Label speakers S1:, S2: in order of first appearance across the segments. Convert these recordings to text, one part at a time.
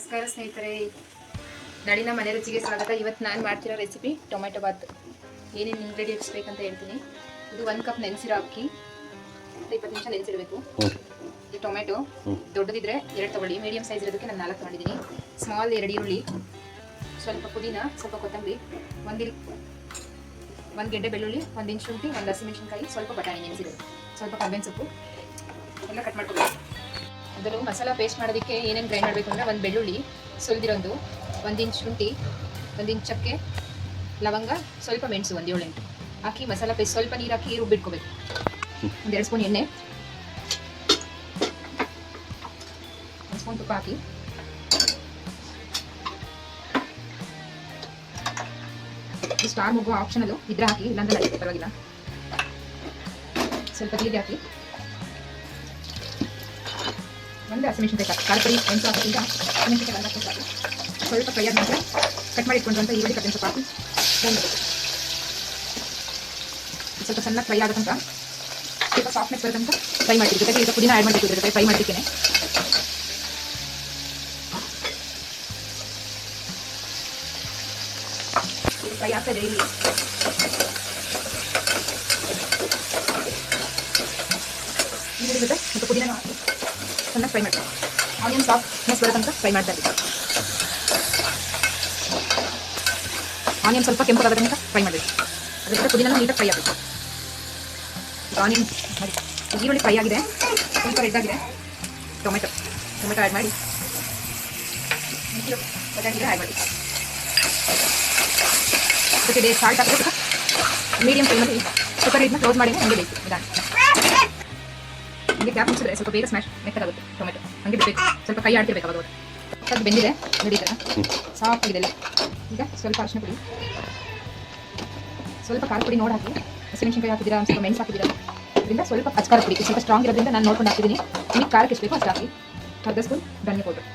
S1: ನಮಸ್ಕಾರ ಸ್ನೇಹಿತರೆ. ನಡಿನ ಮನೆ ರುಚಿಗೆ ಸ್ವಾಗತ. ಇವತ್ತು ನಾನು ಮಾಡ್ತಿರೋ ರೆಸಿಪಿ ಟೊಮೆಟೊ ಬಾತ್. ಏನೇನು ಇಂಗ್ರೀಡಿಯೆಂಟ್ಸ್ ಬೇಕಂತ ಹೇಳ್ತೀನಿ. ಇದು ಒಂದು ಕಪ್ ನೆನೆಸಿರೋ ಅಕ್ಕಿ. ಇಪ್ಪತ್ತು ನಿಮಿಷ ನೆನೆಸಿಡಬೇಕು. ಇದು ಟೊಮೆಟೊ. ದೊಡ್ಡದಿದ್ರೆ ಎರಡು ತಗೊಳ್ಳಿ. ಮೀಡಿಯಮ್ ಸೈಜ್ ಇರೋದಕ್ಕೆ ನಾನು ನಾಲ್ಕು ಮಾಡಿದ್ದೀನಿ. ಸ್ಮಾಲ್ ಎರಡು ಈರುಳ್ಳಿ. ಸ್ವಲ್ಪ ಪುದೀನ ಸ್ವಲ್ಪ ಕೊತ್ತಂಬರಿ. ಒಂದು ಒಂದು ಗೆಡ್ಡೆ ಬೆಳ್ಳುಳ್ಳಿ ಒಂದು ಇಂಚು ಶುಂಠಿ ಒಂದು ಹಸಿಮೆಣಸಿನ್ಕಾಯಿ ಸ್ವಲ್ಪ ಬಟಾಣಿ ನೆನೆಸಿರೋದು ಸ್ವಲ್ಪ ಕಬ್ಬಿನ ಸೊಪ್ಪು. ಎಲ್ಲ ಕಟ್ ಮಾಡ್ಕೊಬೇಕು. ಅದನ್ನು ಮಸಾಲ ಪೇಸ್ಟ್ ಮಾಡೋದಕ್ಕೆ ಏನೇನು ಗ್ರೈಂಡ್ ಮಾಡಬೇಕು ಅಂದರೆ ಒಂದು ಬೆಳ್ಳುಳ್ಳಿ, ಸುಲಿದಿರೋದು, ಒಂದು ಶುಂಠಿ, ಒಂದು ಚಕ್ಕೆ, ಲವಂಗ, ಸ್ವಲ್ಪ ಮೆಣಸು, ಒಂದು ಏಳೆಂಟು ಹಾಕಿ ಮಸಾಲ ಪೇಸ್ಟ್ ಸ್ವಲ್ಪ ನೀರು ಹಾಕಿ ರುಬ್ಬಿಟ್ಕೋಬೇಕು. ಒಂದು ಎರಡು ಸ್ಪೂನ್ ಎಣ್ಣೆ. ಒಂದು ಸ್ಪೂನ್ ತುಪ್ಪ ಹಾಕಿ. ಸ್ಟಾರ್ ಆಪ್ಷನ್ ಆಪ್ಷನಲ್ಲು ಇದ್ರೆ ಹಾಕಿ, ಇಲ್ಲಾಂದ್ರೆ ಪರವಾಗಿಲ್ಲ. ಸ್ವಲ್ಪ ಜೀರಿಗೆ ಹಾಕಿ. ಒಂದು ಹಸಿಮೆಣಸಿನಕಾಯಿ ಸಾಕು ಖಾರ ಪುಡಿ ಮೆಣಸು ಹಾಕಿದ ಹಸಿಮೆಣಸಿನಕಾಯಿ ಒಂದು ಹಾಕಿ ಸಾಕು ಸ್ವಲ್ಪ ಫ್ರೈ ಆದ ನಂತರ ಕಟ್ ಮಾಡಿ ಇಟ್ಕೊಂಡ್ರಂತ ಈರುಳ್ಳಿ ಕಟ್ಟಿನ ಸ್ವಲ್ಪ ಹಾಕಿ ಬೇಯಿಸ್ಬೇಕು. ಇದು ಸ್ವಲ್ಪ ಸಣ್ಣ ಫ್ರೈ ಆಗೋ ತನಕ ಸ್ವಲ್ಪ ಸಾಫ್ಟ್ನೆಸ್ ಬರೋ ತನಕ ಫ್ರೈ ಮಾಡ್ತೀವಿ ಜೊತೆಗೆ ಈಗ ಪುದೀನ ಆ್ಯಡ್ ಮಾಡಬೇಕು ಇದ್ರ ಜೊತೆ ಫ್ರೈ ಮಾಡಿದ್ದೇನೆ ಫ್ರೈ ಆಗ್ತಾ ಇದೆ ಇಲ್ಲಿ ಈರುಳ್ಳಿ ಜೊತೆ ಸ್ವಲ್ಪ ಪುದೀನ ಹಾಕಿ ಚೆನ್ನಾಗಿ ಫ್ರೈ ಮಾಡ್ತಾರೆ ಆನಿಯನ್ ಸಾಫ್ಟ್ನೆಸ್ ಬರೋ ತನಕ ಫ್ರೈ ಮಾಡ್ತಾ ಆನಿಯನ್ ಸ್ವಲ್ಪ ಕೆಂಪಗಾದ ತನಕ ಫ್ರೈ ಮಾಡಬೇಕು. ಅದ್ರ ಜೊತೆ ಪುದೀನ ನೀಟಾಗಿ ಫ್ರೈ ಆಗಬೇಕು. ಆನಿಯನ್ ಈರುಳ್ಳಿ ಫ್ರೈ ಆಗಿದೆ. ಸ್ವಲ್ಪ ರೆಡ್ ಆಗಿದೆ. ಟೊಮೆಟೊ ಟೊಮೆಟೊ ಆ್ಯಡ್ ಮಾಡಿ. ಬಟಾಣಿಗೆ ಆ್ಯಡ್ ಮಾಡಿ. ಜೊತೆಗೆ ಸಾಲ್ಟ್ ಹಾಕಬೇಕು ಮೀಡಿಯಂ ಫ್ಲೇಮಲ್ಲಿ ಕುಕ್ಕರ್ ಇದನ್ನ ಕ್ಲೋಸ್ ಮಾಡಿ ಹಂಗೆ ಬೇಕು ನಿಧಾನ ಹಂಗೆ ಕ್ಯಾಪ್ ಮುಚ್ಚಿದ್ರೆ ಸ್ವಲ್ಪ ಬೇಗ ಸ್ಮ್ಯಾಶ್ ಮೆತ್ತಗಾಗುತ್ತೆ ಟೊಮೆಟೊ ಹಂಗೆ ಬಿಡಬೇಕು. ಸ್ವಲ್ಪ ಕೈ ಆಡ್ತಿರ್ಬೇಕು ಅವಾಗ ಅದು ಬೆಂದಿದೆ ನಡೀತಾರೆ ಸಾಫ್ಟ್ ಆಗಿದೆ ಈಗ ಸ್ವಲ್ಪ ಅರಿಶಿನ ಪುಡಿ. ಸ್ವಲ್ಪ ಖಾರ ಪುಡಿ ನೋಡಿ ಹಾಕಿ. ಹಸಿಮೆಣಸಿನಕಾಯಿ ಹಾಕಿದ್ದೀರಾ ಸ್ವಲ್ಪ ಮೆಣಸು ಹಾಕಿದ್ದೀರಾ? ಅದರಿಂದ ಸ್ವಲ್ಪ ಖಾರ ಪುಡಿ. ಸ್ವಲ್ಪ ಸ್ಟ್ರಾಂಗ್ ಇರೋದ್ರಿಂದ ನಾನು ನೋಡ್ಕೊಂಡು ಹಾಕಿದ್ದೀನಿ ನಿಮಗೆ ಖಾರಕ್ಕೆ ಎಷ್ಟು ಬೇಕೋ ಅಷ್ಟು ಹಾಕಿ. ಅರ್ಧ ಸ್ಪೂನ್ ಧನಿಯಾ ಪೌಡ್ರ್.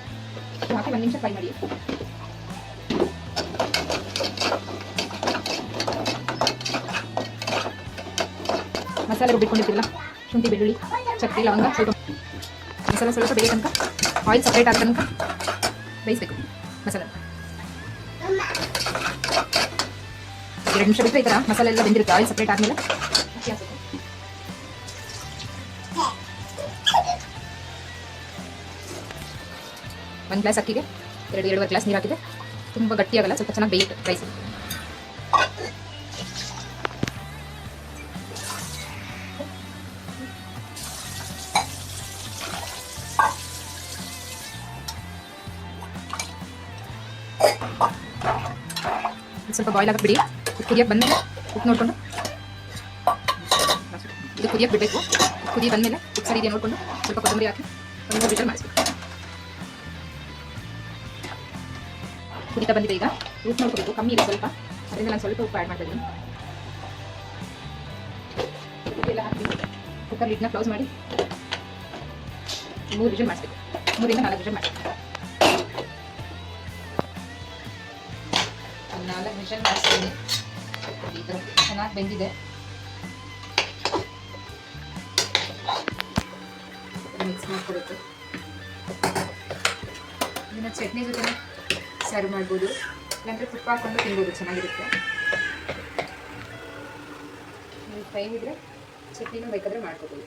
S1: ಹಾಕಿ ಒಂದು ನಿಮಿಷ ಫ್ರೈ ಮಾಡಿ. ಮಸಾಲೆ ರುಬ್ಬಿಕೊಂಡಿರ್ತಿಲ್ಲ ಶುಂಠಿ, ಬೆಳ್ಳುಳ್ಳಿ ಚಕ್ಕೆ ಲವಂಗ, ಸ್ವಲ್ಪ ಮಸಾಲೆ, ಸ್ವಲ್ಪ ಬೇಗ ತನಕ ಆಯಿಲ್ ಸಪ್ರೇಟ್ ಆದ ತನಕ ಬೇಯಿಸ್ಬೇಕು, ಮಸಾಲೆ. ಎರಡು ನಿಮಿಷ ಬಿಟ್ಟರೆ ಈ ಥರ ಮಸಾಲೆ ಎಲ್ಲ ಬೆಂದಿರುತ್ತೆ ಆಯಿಲ್ ಸಪ್ರೇಟ್ ಆದಮೇಲೆ. ಒಂದು ಗ್ಲಾಸ್ ಅಕ್ಕಿಗೆ ಎರಡು, ಎರಡುವರೆ ಗ್ಲಾಸ್ ನೀರು ಹಾಕಿದೆ ತುಂಬ ಗಟ್ಟಿಯಾಗಲ್ಲ, ಸ್ವಲ್ಪ ಚೆನ್ನಾಗಿ ಬೇಯುತ್ತೆ ರೈಸ್ ಸ್ವಲ್ಪ ಬಾಯ್ಲ್ ಆಗಕ್ಕೆ ಬಿಡಿ ಕುದಿಯಕ್ಕೆ ಬಂದಮೇಲೆ ಉಪ್ಪು ನೋಡಿಕೊಂಡು. ಇದು ಕುದಿಯಕ್ಕೆ ಬಿಡಬೇಕು. ಕುದಿ ಬಂದಮೇಲೆ ಉಪ್ಪು ಸರಿ ನೋಡಿಕೊಂಡು ಸ್ವಲ್ಪ ಕೊತ್ತಂಬರಿ ಹಾಕಿ ಒಂದು ವಿಷಲ್ ಮಾಡಿಸ್ಬೇಕು. ಕುದಿತಾ ಬಂದಿದೆ ಈಗ. ಉಪ್ಪು ನೋಡ್ಕೋಬೇಕು. ಕಮ್ಮಿ ಇದೆ ಸ್ವಲ್ಪ. ಅದರಿಂದ ನಾನು ಸ್ವಲ್ಪ ಉಪ್ಪು ಆ್ಯಡ್ ಮಾಡ್ತಾ ಇದ್ದೀನಿ ಎಲ್ಲ ಕುಕ್ಕರ್ ಲಿಡ್ನ ಕ್ಲೋಸ್ ಮಾಡಿ ಮೂರು ವಿಷಲ್ ಮಾಡಿಸ್ಬೇಕು. ಮೂರಿಂದ ನಾಲ್ಕು ವಿಷಲ್ ಮಾಡಿಸ್ಬೇಕು. ಒಂದು ನಾಲ್ಕು ವಿಷಲ್ ಮಾಡಿಸ್ತೀನಿ ಈ ಥರ ಚೆನ್ನಾಗಿ ಬೆಂದಿದೆ. ಮಿಕ್ಸ್ ಮಾಡ್ಕೊಡುತ್ತೆ ಇದನ್ನ ಚಟ್ನಿ ಜೊತೆ ಸರ್ವ್ ಮಾಡ್ಬೋದು. ಇಲ್ಲಾಂದರೆ ತುಪ್ಪ ಹಾಕೊಂಡು ತಿನ್ಬೋದು, ಚೆನ್ನಾಗಿರುತ್ತೆ. ನೀವು ಟೈಮ್ ಇದ್ದರೆ ಚಟ್ನಿನೂ ಬೇಕಾದರೆ ಮಾಡ್ಕೋಬೋದು.